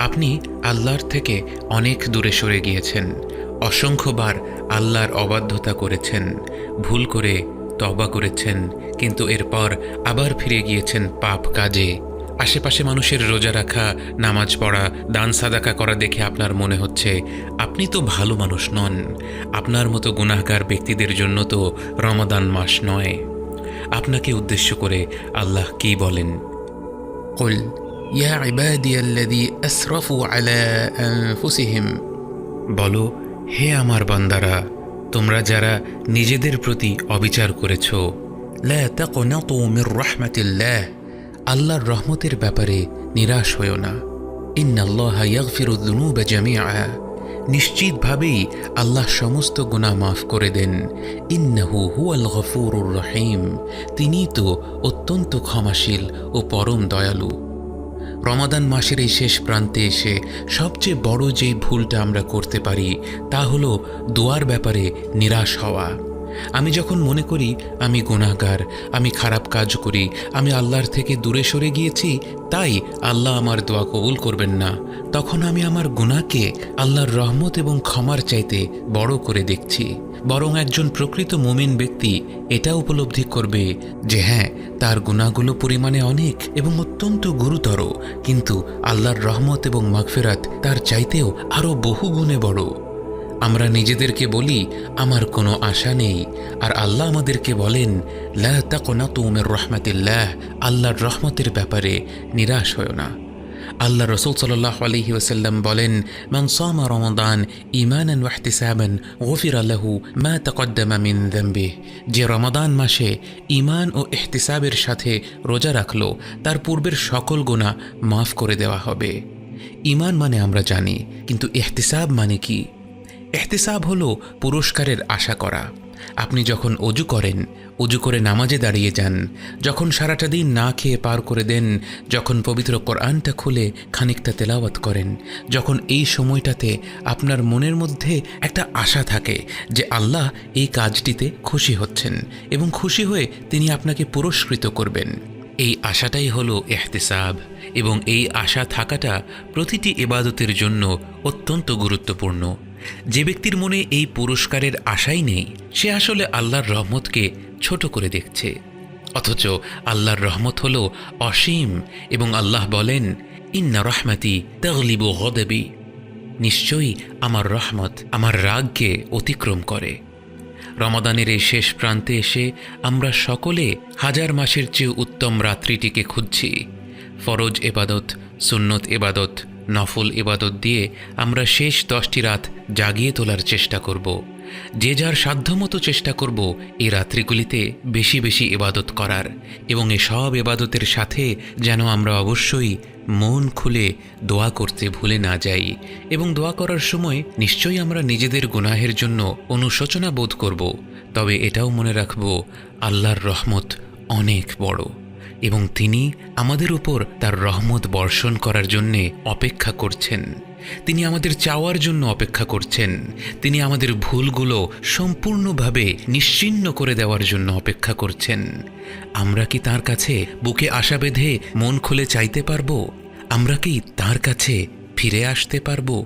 আপনি আল্লাহর থেকে অনেক দূরে সরে গিয়েছেন। অসংখ্যবার আল্লাহর অবাধ্যতা করেছেন, ভুল করে তবা করেছেন, কিন্তু এরপর আবার ফিরে গিয়েছেন পাপ কাজে। আশেপাশে মানুষের রোজা রাখা, নামাজ পড়া, দান সাদাকা করা দেখে আপনার মনে হচ্ছে, আপনি তো ভালো মানুষ নন। আপনার মতো গুনাহগার ব্যক্তিদের জন্য তো রমাদান মাস নয়। আপনাকে উদ্দেশ্য করে আল্লাহ কি বলেন? يا عبادي الذي أسرفوا على أنفسهم বলো হে আমার বান্দারা তোমরা যারা নিজেদের প্রতি অবিচার করেছ لا تقنطوا من رحمة الله আল্লাহর রহমতের ব্যাপারে নিরাশ হয়েও না إن الله يغفر الذنوب جميعا নিশ্চিতভাবেই আল্লাহ সমস্ত গুনাহ মাফ করে দেন إنه هو الغفور الرحيم তিনি তো অত্যন্ত ক্ষমাশীল ও পরম দয়ালু রমাদান মাসের এই শেষ প্রান্তে এসে সবচেয়ে বড় যেই ভুলটা আমরা করতে পারি, তা হলো দোয়ার ব্যাপারে নিরাশ হওয়া। আমি যখন মনে করি আমি গুনাহগার, আমি খারাপ কাজ করি, আমি আল্লাহর থেকে দূরে সরে গিয়েছি, তাই আল্লাহ আমার দোয়া কবুল করবেন না। তখন আমি আমার গুণাকে আল্লাহর রহমত এবং ক্ষমার চাইতে বড় করে দেখছি। বরং একজন প্রকৃত মুমিন ব্যক্তি এটা উপলব্ধি করবে যে হ্যাঁ তার গুণাগুলো পরিমাণে অনেক এবং অত্যন্ত গুরুতর, কিন্তু আল্লাহর রহমত এবং মাগফেরাত তার চাইতেও আরও বহু গুণে বড়। আমরা নিজেদেরকে বলি, আমার কোনো আশা নেই। আর আল্লাহ আমাদেরকে বলেন, লা তাকনাতু মির রহমাতিল্লাহ। আল্লাহর রহমতের ব্যাপারে নিরাশ হয় না। আল্লাহ রসুল সাল্লাহ আলহি ওসাল্লাম বলেন, মান সামা রমাদান ইমানান ওয়াহতিসাবান গফির আল্লাহু মা তাকদ্দামা মিন দাম্বিহ। যে রমাদান মাসে ইমান ও এহতিসাবের সাথে রোজা রাখল, তার পূর্বের সকল গুণা মাফ করে দেওয়া হবে। ইমান মানে আমরা জানি, কিন্তু এহতিসাব মানে কি? এহতেসাব হলো পুরস্কারের আশা করা। আপনি যখন অজু করেন, অজু করে নামাজে দাঁড়িয়ে যান, যখন সারাটা দিন না খেয়ে পার করে দেন, যখন পবিত্র কোরআনটা খুলে খানিকটা তেলাওয়াত করেন, যখন এই সময়টাতে আপনার মনের মধ্যে একটা আশা থাকে যে আল্লাহ এই কাজটিতে খুশি হচ্ছেন এবং খুশি হয়ে তিনি আপনাকে পুরস্কৃত করবেন। এই আশাটাই হলো এহতেসাব এবং এই আশা থাকাটা প্রতিটি ইবাদতের জন্য অত্যন্ত গুরুত্বপূর্ণ। যে ব্যক্তির মনে এই পুরস্কারের আশাই নেই, সে আসলে আল্লাহর রহমতকে ছোট করে দেখছে। অথচ আল্লাহর রহমত হল অসীম এবং আল্লাহ বলেন, ইন্না রহমাতি তগলিবু গদেবি। নিশ্চয়ই আমার রহমত আমার রাগকে অতিক্রম করে। রমাদানের এই শেষ প্রান্তে এসে আমরা সকলে হাজার মাসের চেয়ে উত্তম রাত্রিটিকে খুঁজছি। ফরজ এবাদত, সুন্নত এবাদত নফল ইবাদত দিয়ে আমরা শেষ দশটি রাত জাগিয়ে তোলার চেষ্টা করব। যে যার সাধ্যমতো চেষ্টা করব এই রাত্রিগুলিতে বেশি বেশি ইবাদত করার এবং এ সব এবাদতের সাথে যেন আমরা অবশ্যই মন খুলে দোয়া করতে ভুলে না যাই এবং দোয়া করার সময় নিশ্চয়ই আমরা নিজেদের গুনাহের জন্য অনুশোচনা বোধ করব। তবে এটাও মনে রাখব, আল্লাহর রহমত অনেক বড়। এবং তিনি আমাদের উপর তার রহমত বর্ষণ করার জন্যে অপেক্ষা করছেন। তিনি আমাদের চাওয়ার জন্য অপেক্ষা করছেন। তিনি আমাদের ভুলগুলো সম্পূর্ণভাবে নিশ্চিন্ন করে দেওয়ার জন্য অপেক্ষা করছেন। আমরা কি তার কাছে বুকে আশা বেঁধে মন খুলে চাইতে পারব? আমরা কি তার কাছে ফিরে আসতে পারব?